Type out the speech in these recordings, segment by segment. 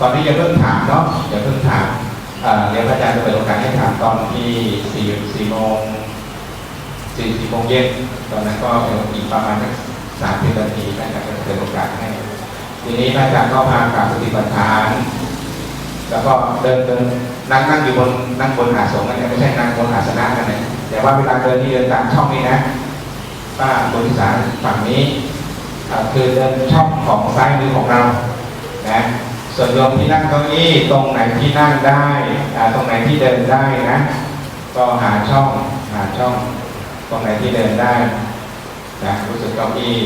ตอนนี้อย่าเพิ่งถามเนาะอย่าเพิ่งถามเดี๋ยวพระอาจารย์จะเปิดโอกาสให้ถามตอนที่สี่สี่โมงสี่สี่โมงเย็นตอนนั้นก็เป็นอีกประมาณสักสามสิบนาทีพระอาจารย์จะเปิดโอกาสให้ทีนี้พระอาจารย์ก็พากราบสติปัฏฐาน แล้วก็เดินเดินนั่งนั่งอยู่บนนั่งบนอาสงนั่นเนี่ยไม่ใช่นั่งบนอาสนะนั่นเองแต่ว่าเวลาเดินที่เดินตามช่องนี้นะป้าบริษาฝั่งนี้ คือเดินช่องของซ้ายมือของเรานะส่วนโยมที่นั่งเก้าอี้ตรงไหนที่นั่งได้ตรงไหนที่เดินได้นะก็หาช่องหาช่อง ตรงไหนที่เดินได้นะรู้สึกเก้าอี้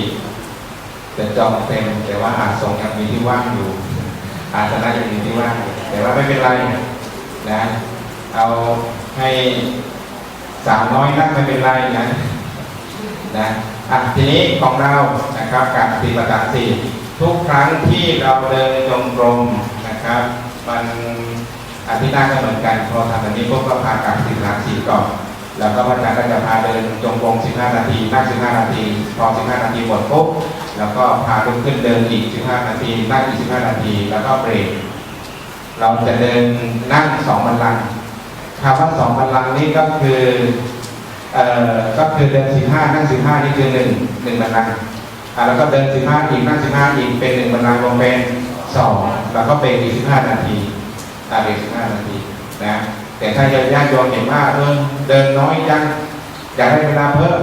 จะจองเต็มแต่ว่าอาสงยังมีที่ว่างอยู่ อาสนะยังมีที่ว่างอยู่แต่ว่าไม่เป็นไรนะเอาให้สาวน้อยนั่งไม่เป็นไรนะ นะอะทีนี้ของเรานะครับการปฏิบัติสี่ทุกครั้งที่เราเดินจงกรมนะครับมันอธิษฐานก็เหมือนกันพอทำแบบนี้พวกก็พาการปฏิบัติการสี่ก่อนแล้วก็พระอาจารย์ก็จะพาเดินจงกรม15 นาทีนั่ง15 นาที พอ 15 นาทีหมดปุ๊บแล้วก็พาลุกขึ้นเดินอีก 15 นาทีนั่งอีก 15 นาที แล้วก็เบรกเราจะเดินนั่งสองบัลลังคำว่าสองบัลลังนี้ก็คือ ก็คือเดิน15นั่ง15นี่คือหนึ่งหนึ่งบัลลังก์อ่าแล้วก็เดิน15อีกนั่ง15อีกเป็นหนึ่งบัลลังรวมเป็นสองแล้วก็เบรกอีก15นาทีอ่าเบรก15นาทีนะแต่ถ้าญาติโยมเห็นว่าเออเดินน้อยจังอยากได้เวลาเพิ่ม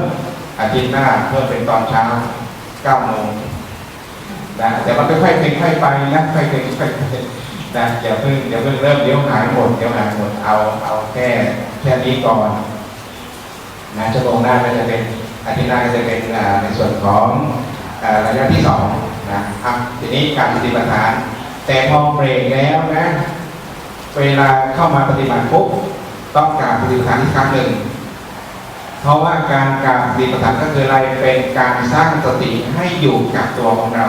อาทิตย์หน้าเพิ่มเป็นตอนเช้า9โมงนะแต่มันค่อยๆค่อยไปนะค่อยๆค่อยๆนะอย่าเพิ่งอย่าเพิ่งเริ่มเดี๋ยวหายหมดเดี๋ยวหายหมดเอาเอาแค่แค่นี้ก่อน นะชั่วโมงหน้าก็จะเป็นอาทิตย์หน้าก็จะเป็นในส่วนของระยะที่สองนะครับทีนี้การปฏิบัติฐาน แต่พอเบรกแล้วนะเวลาเข้ามาปฏิบัติปุ๊บต้องการปฏิบัติฐานอีกครั้งหนึ่งเพราะว่าการการปฏิบัติฐานก็คืออะไรเป็นการสร้างสติให้อยู่กับตัวของเรา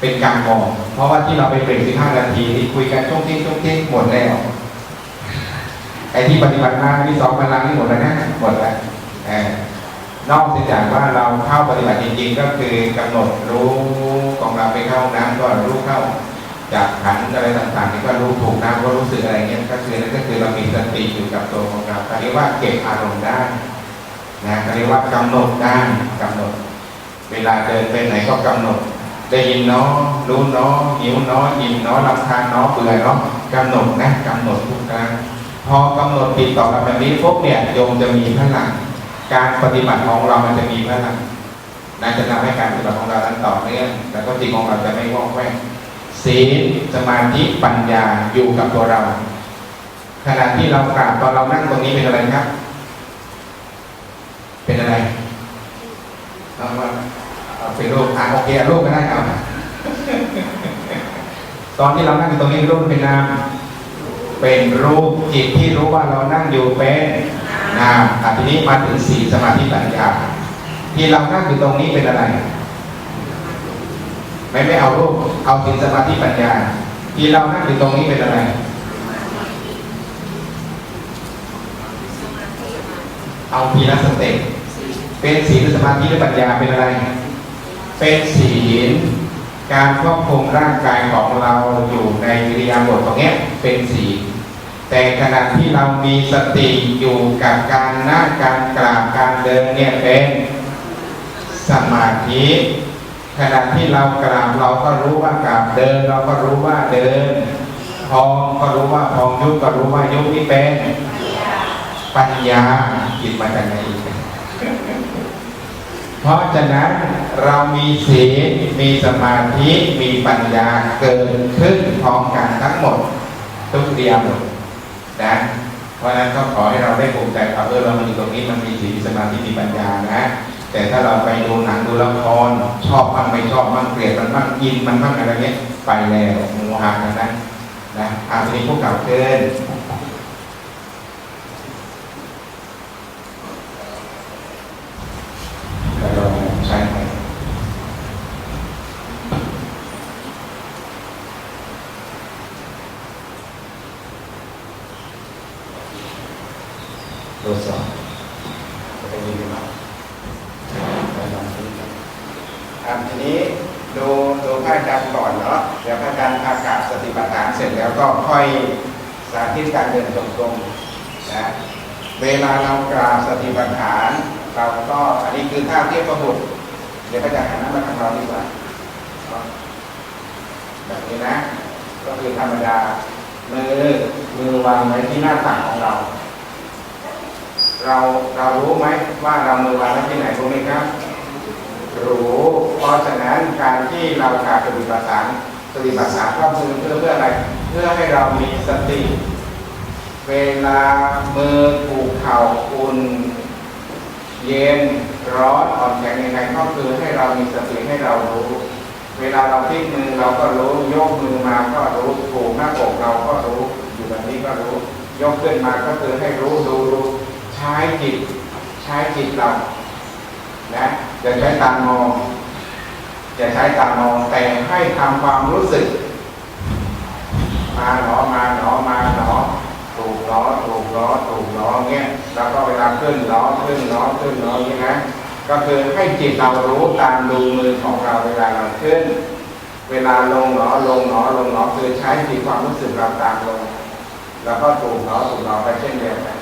เป็นการมองเพราะว่าที่เราไปเบรก15นาทีที่คุยกันช่วงเที่ยงช่วงเที่ยงหมดแล้วไอ้ที่ปฏิบัติมาที่สองพลังนี่หมดแล้วนะหมดแล้ว นอกจากว่าเราเข้าปฏิบัติจริงๆ ก็คือกำหนดรู้ของเราไปเข้าห้องน้ำก็รู้เข้าจากขันอะไรต่างๆนี่ก็รู้ถูกนะก็รู้สึกอะไรเงี้ยก็คือนั่นก็คือเรามีสติอยู่กับตัวของเราเขาเรียกว่าเก็บอารมณ์ได้นะเขาเรียกว่ากำหนดได้กำหนด เวลาเดินไปไหนก็กำหนดได้ยินเนาะรู้เนาะหิวเนาะอิ่มเนาะรำคาญเนาะเบื่อเนาะกำหนดนะกำหนดทุกครั้งพอกำหนดติดต่อกันแบบนี้ปุ๊บเนี่ยโยมจะมีพลัง การปฏิบัติของเรามันจะมีพลังนะจะทำให้การปฏิบัติของเรานั้นต่อเนื่องแล้วก็จิตของเราจะไม่ว่อกแวกศีลสมาธิปัญญาอยู่กับตัวเรา ขณะที่เรากราบตอนเรานั่งตรงนี้เป็นอะไรครับ เป็นอะไรเอาว่าเป็นรูปอ่านโอเคเอารูปก็ได้เอาตอนที่เรานั่งอยู่ตรงนี้รูปเป็นนาม เป็นรูปจิตที่รู้ว่าเรานั่งอยู่เป็นามอะทีนี้มาถึงศีสมาธิปัญญาที่เรานั่งอยู่ตรงนี้เป็นอะไร ไม่ไม่เอารูปเอาสินสมาธิปัญญา ที่เรานั่งอยู่ตรงนี้เป็นอะไรเอาทีละสเต็ปเป็นศีลสมาธิและปัญญาเป็นอะไร เป็นศีล การควบคุมร่างกายของเราอยู่ในวิริยาบทตรงเนี้ยเป็นศีล แต่ขณะที่เรามีสติอยู่กับการนั่งการกราบการเดินเนี่ยเป็นสมาธิขณะที่เรากราบเราก็รู้ว่ากราบเดิน เราก็รู้ว่าเดินพองก็รู้ว่าพองยุบก็รู้ว่ายุบนี่เป็นปัญญาจิตมาจากไหนเพราะฉะนั้นเรามีศีลมีสมาธิมีปัญญาเกิดขึ้นพร้อมกันทั้งหมด ทุกเดียหมด นะเพราะฉะนั้นก็ขอให้เราได้ภูมิใจครับเออเรามาอยู่ตรงนี้มันมีสีลมีสมาธิมีปัญญานะ แต่ถ้าเราไปดูหนังดูละครชอบมั่งไม่ชอบมั่งเกลียดมันมั่งอินมันมั่งอะไรเงี้ยไปแล้วโมหะกันนะนะอาทีนี้พวกเก่าเกินแล้วเราใช้ไหมตรวจสอบจะไปยินดีไหม ครับทีนี้ดูดูพระอาจารย์ก่อนเนาะ เดี๋ยวพระอาจารย์อากาศสติปัฏฐานเสร็จแล้วก็ค่อยสาธิตการเดินจงกรมนะ เว ลาเรากราบสติปัฏฐาน เราก็อันนี้คือท่าเทียบประบุตเดี๋ยวพระอาจารย์หันหน้ามาทางเราดีกว่าแบบนี้นะ ก็คือธรรมดามือมือวางไว้ที่หน้าตักของเรา เราเรารู้ไหมว่าเรามือวางไว้ที่ไหนรู้ไหมครับ รู้เพราะฉะนั้นการที่เรากราบสติปัฏฐานสติปัฏฐานก็คือเพื่อเพื่ออะไร เพื่อให้เรามีสติ เวลามือถูกเข่าอุ่น เย็นร้อนอ่อนแข็งยังไงก็คือให้เรามีสติให้เรารู้ เวลาเราพลิกมือเราก็รู้ยกมือมาก็รู้ถูกหน้าอกเราก็รู้อยู่แบบนี้ก็รู้ ยกขึ้นมาก็คือให้รู้ดูรู้ใช้จิต ใช้จิตเรานะอย่าใช้ตามองอย่าใช้ตามองแต่ให้ทำความรู้สึก มาหนอมาหนอมาหนอ ล้อถูกล้อถูกล้อเงี้ยแล้วก็เวลาขึ้นล้อขึ้นล้อขึ้นล้ออย่างนี้นะก็คือให้จิตเรารู้ตามดูมือของเราเวลาเราขึ้นเวลาลงหนอลงหนอลงหนอคือใช้จิตความรู้สึกเราตามลงแล้วก็ถูกล้อถูกล้อไปเช่นเดียวกัน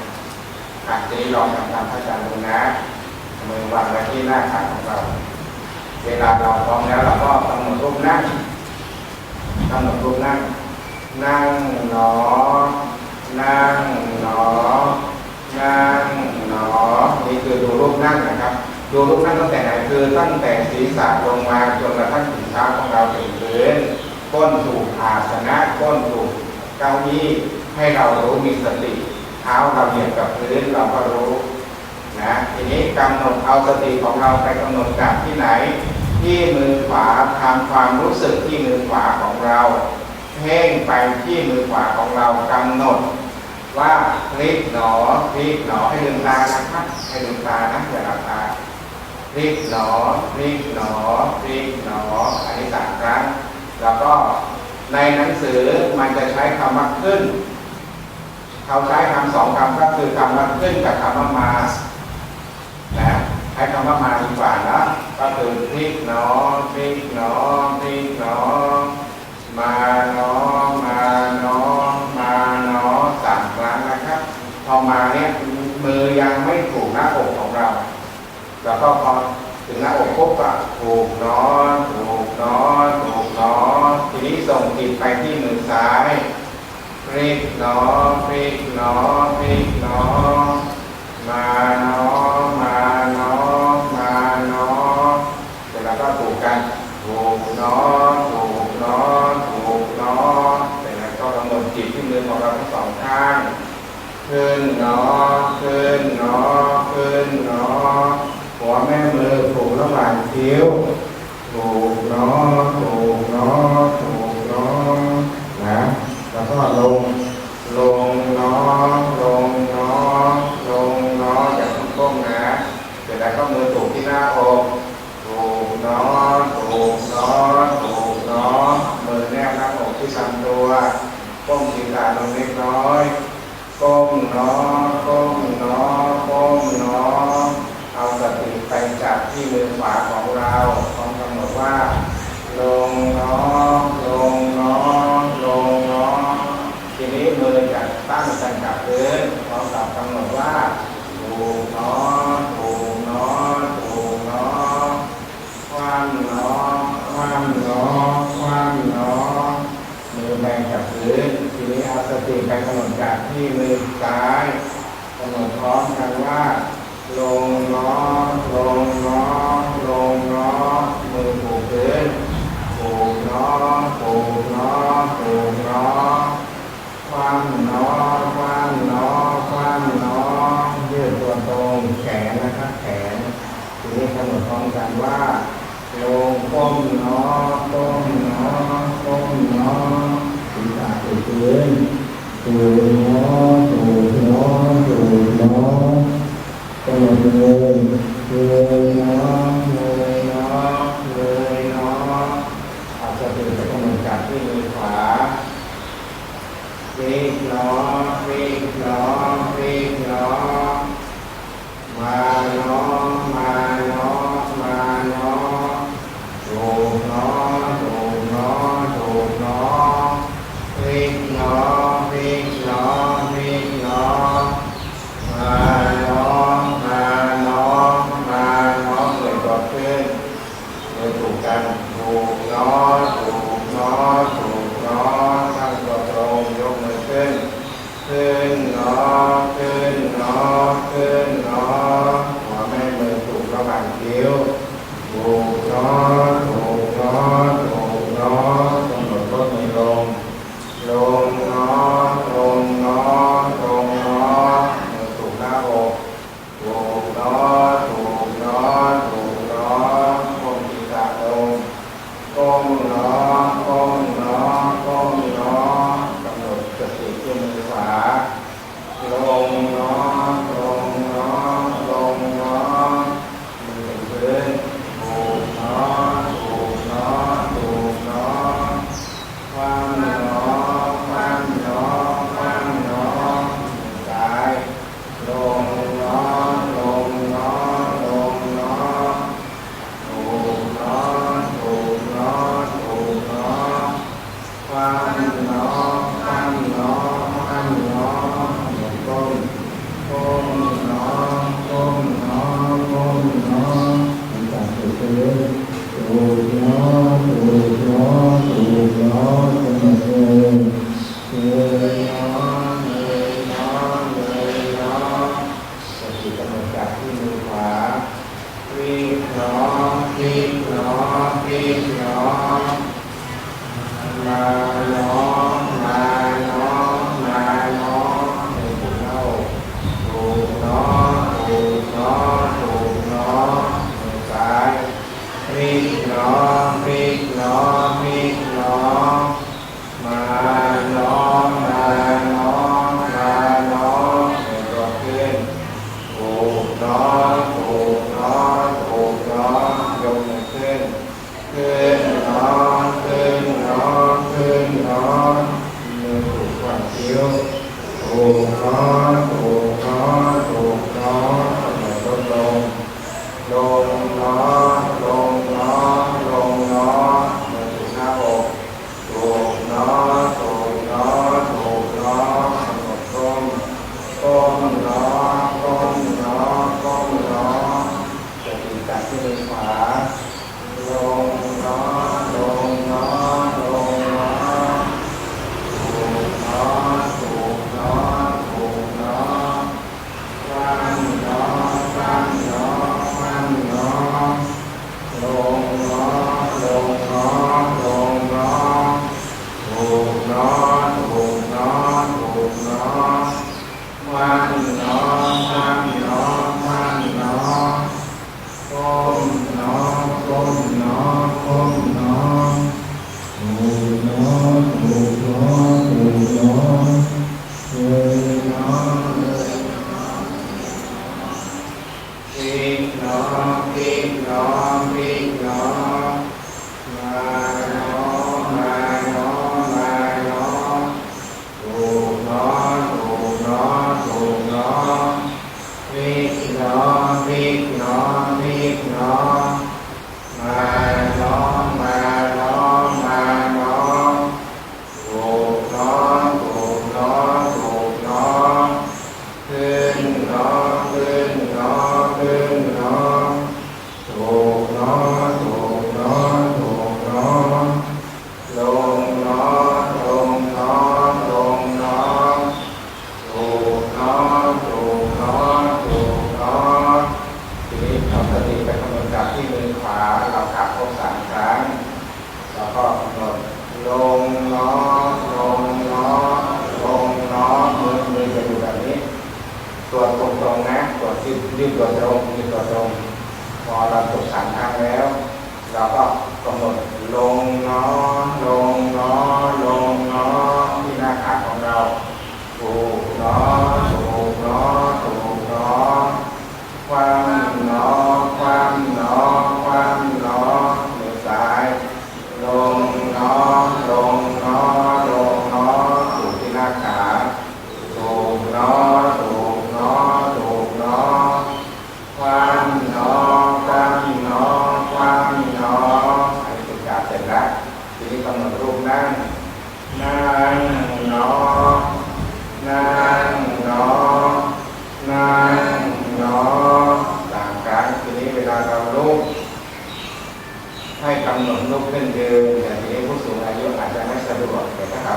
อะทีนี้ลองทำตามพระอาจารย์ดูนะมือวางไว้ที่หน้าขาของเรา เวลาเราพร้อมแล้วเราก็กำหนดรูปนั่งกำหนดรูปนั่งนั่งหนอ นั่งหนอ นั่งหนอ นี่คือดูรูปนั่งนะครับ ดูรูปนั่งตั้งแต่ไหนคือตั้งแต่ศีรษะลงมาจนกระทั่งถึงเท้าของเราถึงพื้นก้นถูกอาสนะก้นถูกเก้าอี้ให้เรารู้มีสติ เท้าเราเหยียบกับพื้นเราก็รู้นะทีนี้กำหนดเอาสติของเราไปกำหนดจากที่ไหน ที่มือขวาทำความรู้สึกที่มือขวาของเราเพ่งไปที่มือขวาของเรากำหนด ว่าพลิกหนอพลิกหนอให้ลืมตานะครับให้ลืมตานะอย่าหลับตาพลิกหนอพลิกหนอพลิกหนออันนี้สามครั้ง แล้วก็ในหนังสือมันจะใช้คำว่าขึ้น เขาใช้คำสองคำก็คือคำว่าขึ้นกับคำว่ามานะใช้คำว่ามาดีกว่านะก็คือพลิกหนอพลิกหนอพลิกหนอมาเนาะมาเนาะมาเนาะสามครั้งนะครับ พอมาเนี่ยมือยังไม่ถูกหน้าอกของเรา แล้วก็พอถึงหน้าอกปุ๊บก็ถูกนาะถูกนาะถูกนาะทีนี้ส่งจิตไปที่มือซ้ายพลิกนาะพลิกนาะพลิกนาะมานาะมานาะมานาะเสร็จแล้วก็ถูกกันถูกเนาะถูกเนาะถูกเนาะเสร็จแล้วก็กำหนดจิตที่มือของเราทั้งสองข้าง ขึ้นเนาะขึ้นเนาะขึ้นเนาะหัวแม่มือถูกระหว่างคิ้วถูกเนาะถูกเนาะถูกเนาะนะแล้วก็ลงลงเนาะลงเนาะลงเนาะอย่าเพิ่งก้มนะเสร็จแล้วก็มือถูกที่หน้าอกถูกเนาะถูกเนาะถูกเนาะมือแนบหน้าอกที่ลำตัวก้มศีรษะลงเล็กน้อย ก้มเนาะก้มเนาะก้มเนาะเอาสติไปจับที่มือขวาของเราพร้อมกำหนดว่า ลงเนาะลงเนาะลงเนาะทีนี้มือจะตั้งกันกับพื้นพร้อมกับกำหนดว่า ถูกเนาะถูกเนาะถูกเนาะคว่ำเนาะคว่ำเนาะคว่ำเนาะ มือแบงกับพื้น ทีนี้เอาสติไปกำหนดจากที่มือซ้ายกำหนดพร้อมกันว่า ลงเนาะลงเนาะลงเนาะมือผูกพื้นผูกเนาะผูกเนาะผูกเนาะคว่ำเนาะคว่ำเนาะคว่ำเนาะยืดตัวตรงแขนนะครับแขนทีนี้กำหนดพร้อมกันว่าลงก้มเนาะก้มเนาะก้มเนาะศีรษะถูพื้นถูเนาะถูเนเนาะกำหน ดเ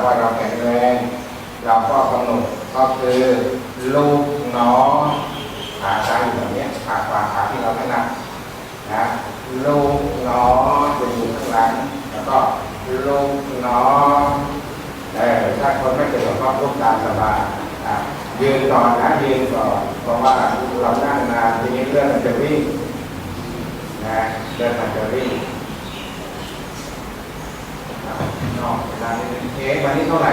ว่าเราแข็งแรงเราก็กำหนดก็คือลูกหนอขาซ้ายอยู่แบบนี้ขาขวาขาที่เราถนัดนะลูกน้อจะอยู่ข้างหลังแล้วก็ลูกน้อเออถ้าคนไม่สะดวกก็ลุกตามสบายอะยืนก่อนนะยืนก่อนเพราะว่าเรานั่งนานทีนี้เลือดมันจะวิ่งนะเลือดมันจะวิ่งอะ นอกเวลานี้เอ๊ะวันนี้เท่าไหร่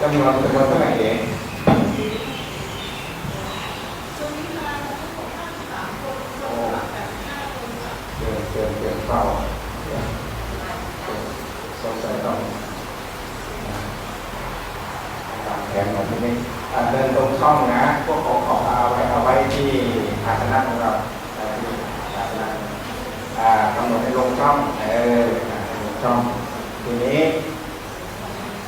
จำนวนจำนวนเท่าไหร่เองเดินเดินเดินเข้าสงสัยต้องวางแผนแบบนี้อะเดินตรงช่องนะ พวกของของเอาไว้เอาไว้ที่อาสนะของเราเอาไว้ที่อาสนะอ่ากำหนดให้ลงช่องเอออะให้ลงช่อง ทีนี้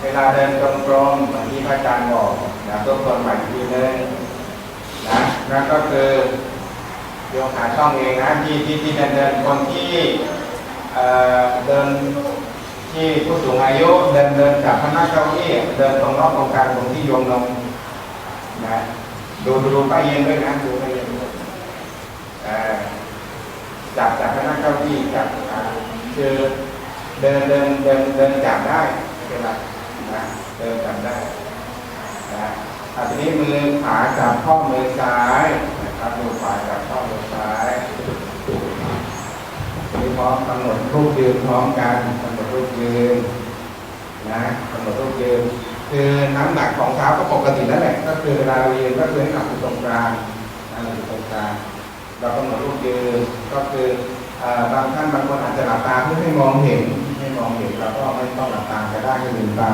เวลาเดินตรงๆเหมือนที่พระอาจารย์บอกนะตัวคนใหม่ทีนึงนะนั่นก็คือโยมหาช่องเองนะที่ที่ที่เดินเดินคนที่เอ่อเดินที่ผู้สูงอายุเดินเดินจากพนักเก้าอี้เดินตรงรอบตรงกลางตรงที่โยมลงนะดูดูไปเย็นด้วยนะดูไปเย็นด้วยจากจากพนักเก้าอี้จากคือ เดินเดินเดินเดินจับได้เป็นไรนะเดินจับได้นะอะทีนี้มือขวาจับข้อมือซ้ายนะครับมือขวาจับข้อมือซ้ายทีพร้อมกำหนดรูปยืนพร้อมกันกำหนดรูปยืนนะกำหนดรูปยืนคือน้ำหนักของเท้าก็ปกตินั่นแหละก็คือเวลาเรายืนก็คือให้หนักอยู่ตรงกลางนะอยู่ตรงกลางเรากำหนดรูปยืนก็คือบางท่านบางคนอาจจะหลับตาเพื่อให้มองเห็น องเห็นเราก็ไม่ต้องหลับตาก็ได้ให้ลืมตา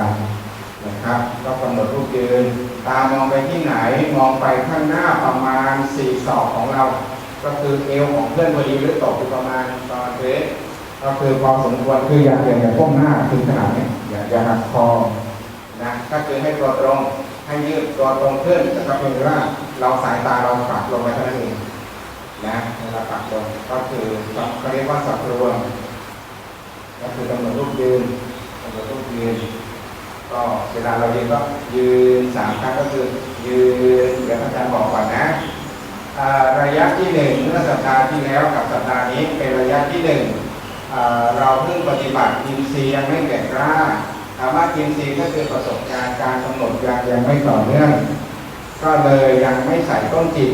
นะครับก็กำหนดรูปยืนตามองไปที่ไหนมองไปข้างหน้าประมาณสี่ศอกของเรา ก็คือเอวของเพื่อนพอดีหรือตกอยู่ประมาณตอนเฟสก็คือพอสมควรคืออย่าอย่าอย่าก้มหน้าคือขนาดนี้อย่าอย่าหักคอนะก็คือให้ตัวตรงให้ยืดตัวตรงขึ้นนะครับเพียงว่าเราสายตาเราปรับลงไปเท่านั้นเองนะเราปรับลงก็คือเขาเรียกว่าสับรวม คือกำหนดรูปยืนกำหนดรูปยืนก็เวลาเรายืนก็ยืนสามครั้งก็คือยืนเดี๋ยวอาจารย์บอกก่อนนะระยะที่หนึ่งเมื่อสัปดาห์ที่แล้วกับสัปดาห์นี้เป็นระยะที่หนึ่งเราเพิ่งปฏิบัติอินทรีย์ยังไม่แก่กล้าถามว่ากินซีก็คือประสบการณ์การกำหนดยังยังไม่ต่อเนื่องก็เลยยังไม่ใส่ต้นจิต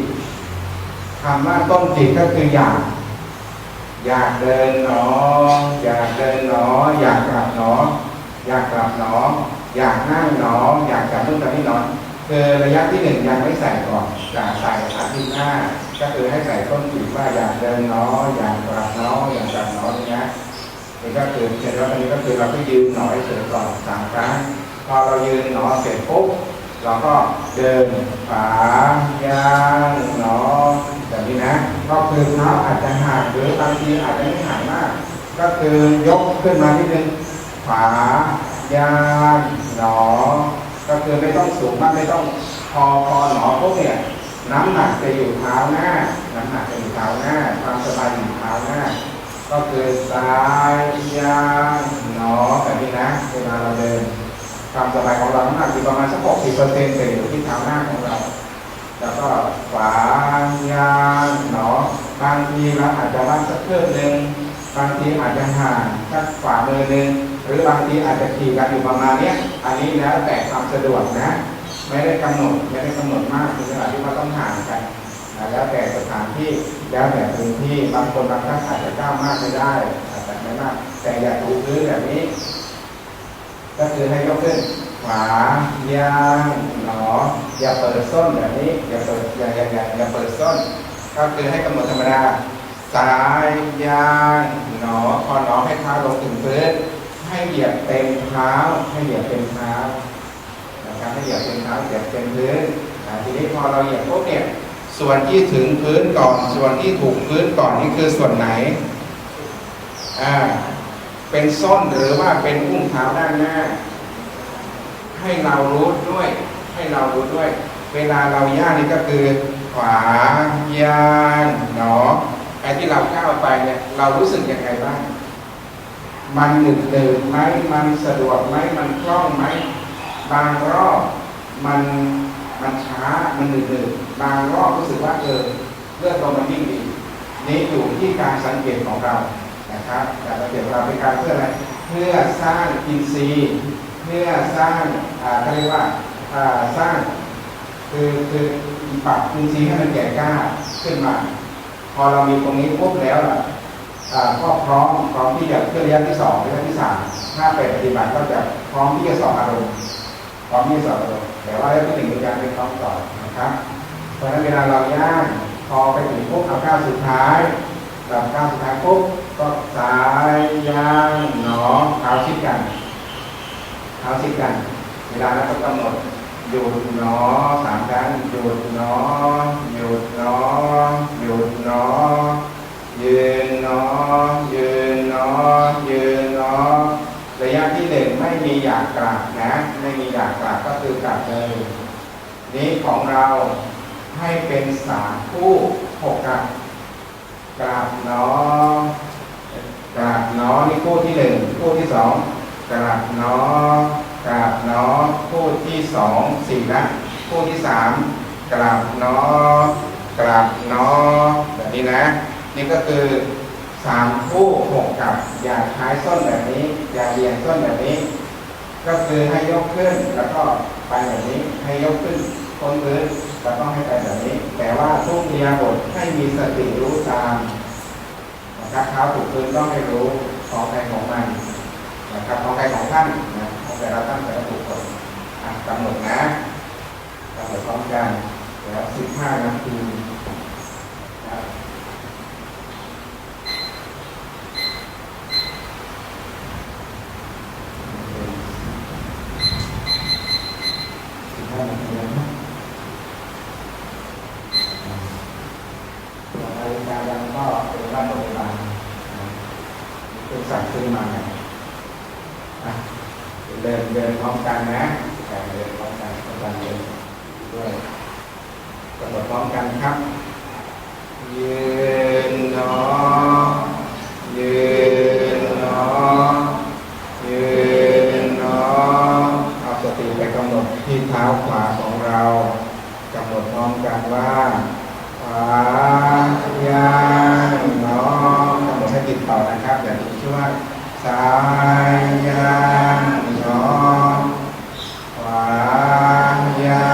คำว่าต้นจิตก็คืออยาก อยากเดินหนอ อยากเดินหนอ อยากกลับหนอ อยากกลับหนอ อยากนั่งหนอ อยากจับนู่นจับนี่หนอคือระยะที่หนึ่งยังไม่ใส่ก่อนจะใส่อาทิตย์หน้า ก็คือให้ใส่ต้นจิตว่าอยากเดินหนออยากกลับหนออยากกลับหนออย่างเงี้ยนี่ก็คือเสร็จแล้วตอนนี้ก็คือเราก็ยืนหนอเสร็จก่อนสามครั้งพอเรายืนหนอเสร็จปุ๊บเราก็เดินขายางหนอ แบบนี้นะ ก็คือเท้าอาจจะห่างหรือบางทีอาจจะไม่ห่างมาก ก็คือยกขึ้นมานิดนึงขายางหนอ ก็คือไม่ต้องสูงมากไม่ต้องพอพอหนอปุ๊บเนี่ยน้ำหนักจะอยู่เท้าหน้า น้ำหนักจะอยู่เท้าหน้า ความสบายอยู่เท้าหน้า ก็คือซ้ายยางหนอแบบนี้นะเวลาเราเดินความสบายของเราน้ำหนักอยู่ประมาณสักหกสิบเปอร์เซ็นต์จะอยู่ที่เท้าหน้าของเรา แล้วก็ขวาย่างหนอบางทีเราอาจจะวัดสักเครื่องหนึ่งบางทีอาจจะห่างสักฝ่ามือหนึ่งหรือบางทีอาจจะขี่กันอยู่ประมาณเนี้ยอันนี้แล้วแต่ความสะดวกนะ ไม่ได้กำหนดไม่ได้กำหนดมากคือขนาดที่ว่าต้องห่างกันแล้วแต่สถานที่แล้วแต่พื้นที่บางคนบางท่านอาจจะก้าวมากไม่ได้อาจจะไม่มากแต่อย่าถูพื้นแบบนี้ ก็คือให้ยกขึ้น ขวา ยางหนอ อย่าเปิดส้นแบบนี้ อย่าเปิดอย่าอย่าอย่าอย่าเปิดส้น ก็คือให้กำหนดธรรมดาซ้ายยางหนอพอหนอให้เท้าลงถึงพื้นให้เหยียบเต็มเท้า ให้เหยียบเต็มเท้านะครับให้เหยียบเต็มเท้าเหยียบเต็มพื้นทีนี้พอเราเหยียบปุ๊บเนี่ยส่วนที่ถึงพื้นก่อน ส่วนที่ถูกพื้นก่อนนี่คือส่วนไหนอ่าเป็นส้นหรือว่าเป็นอุ้งเท้าด้านหน้า ให้เรารู้ด้วย ให้เรารู้ด้วย เวลาเราย่างนี่ก็คือขวาย่างหนอไอ้ที่เราก้าวไปเนี่ย เรารู้สึกยังไงบ้าง มันหนึบหนึบไหมมันสะดวกไหมมันคล่องไหมบางรอบมันมันช้ามันหนึบหนึบบางรอบรู้สึกว่าเออเลือดลมมันวิ่งดีนี่อยู่ที่การสังเกตของเรานะครับการสังเกตของเราเป็นการเพื่ออะไรเพื่อสร้างอินทรีย์ เพื่อสร้างอาเขาเรียกว่าสร้างคือคือปรับอินทรีย์ให้มันแก่กล้าขึ้นมา พอเรามีตรงนี้ปุ๊บแล้วล่ะก็พร้อมพร้อมที่จะเคลื่อนระยะที่สองระยะที่สามถ้าไปปฏิบัติก็จะพร้อมที่จะสอบอารมณ์พร้อมที่จะสอบอารมณ์แต่ว่าเระยะที่หนึ่งเป็นการเป็นพร้อมต่อนะครับเพราะฉะนั้นเวลาเราย่างพอไปถึงปุ๊บเอาก้าวสุดท้ายกับก้าวสุดท้ายปุ๊บก็ซ้ายย่างหนอเท้าชิดกัน ท้าชิดกัน เวลาเราก็กำหนดหยุดหนอสามครั้งหยุดหนอหยุดหนอหยุดหนอยืนเนาะยืนเนาะยืนเนาะระยะที่หนึ่งไม่มีอยากกลับนะ ไม่มีอยากกลับก็คือกลับเลย นี้ของเราให้เป็นสามคู่หกกลับกลับเนาะกลับเนาะนี่คู่ที่หนึ่งคู่ที่สอง กราบน้อกราบน้อผู้ที่สองสี่นะผู้ที่สามกราบน้อกราบน้อแบบนี้นะ นี่ก็คือสามคู่หกกับ อย่าท้ายส้นแบบนี้ อย่าเรียงส้นแบบนี้ ก็คือให้ยกขึ้นแล้วก็ไปแบบนี้ ให้ยกขึ้นพ้นพื้นแต้องให้ไปแบบนี้ แต่ว่าทุกเรียบทให้มีสติรู้ตามนะครับเท้าถูกพื้นต้องให้รู้ของใครของมันะครับของใครของท่านนะของแต่ราท่านแต่ละบุคคลกำหนดนะกำหนดพร้อมกันแล้วสิบห้านาที อนะครับแบบนี้ชื่อว่าสายยันย้อนวางยั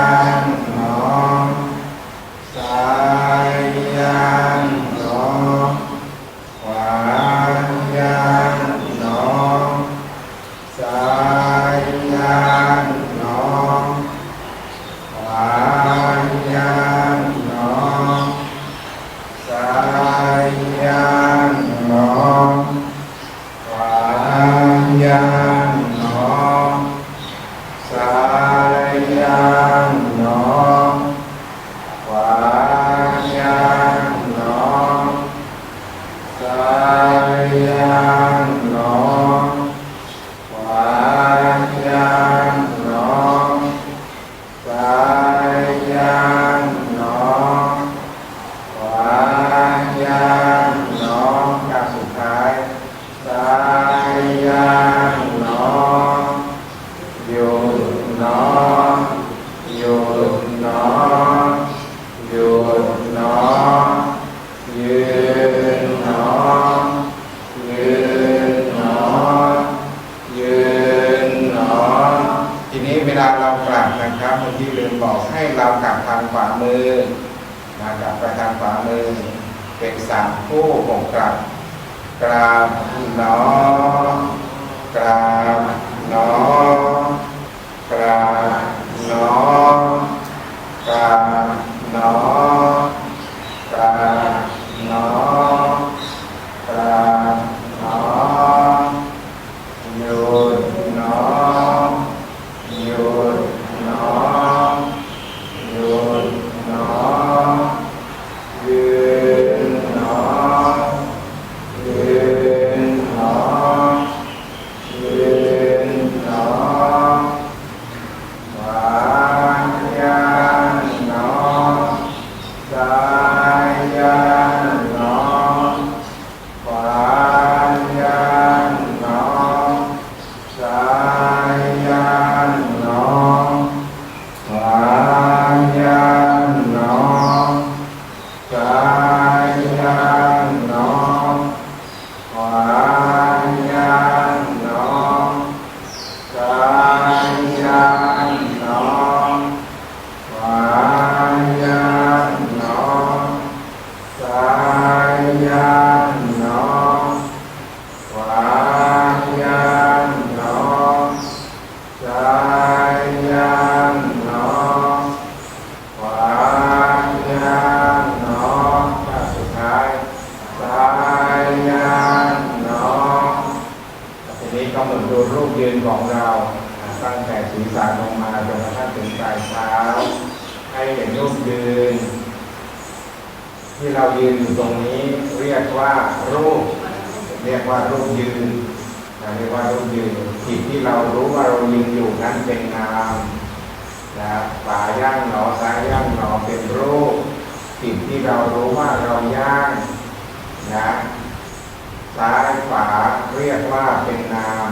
เป็นนาม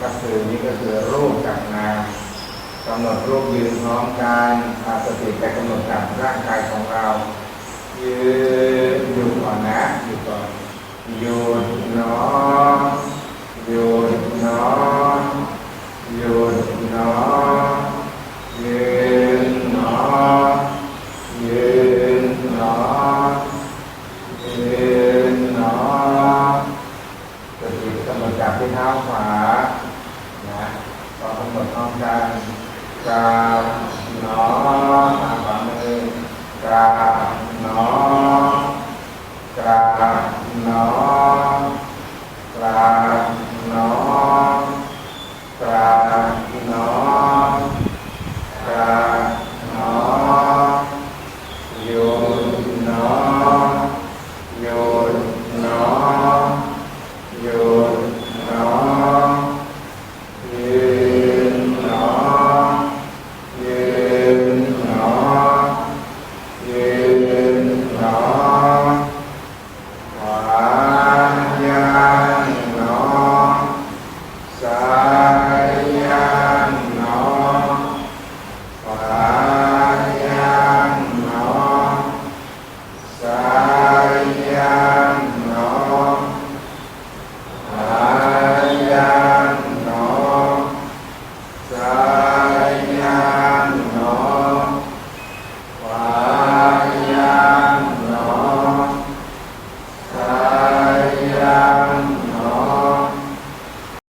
ก็คือนี้ก็คือรูปกับนามกำหนดรูปยืนพร้อมกันอาสติแต่กำหนดกับร่างกายของเรา ยืนอยู่ก่อนนะอยู่ก่อนหยุดนาะหยุดนาะหยุดนาะยืนเนาะยืน จากที่เท้าขวานะก็กำหนดพร้อมกันกราบหนอทางขวามือกราบหนอกราบหนอกราบหนอกราบหนอกราบหนอโยนหนอ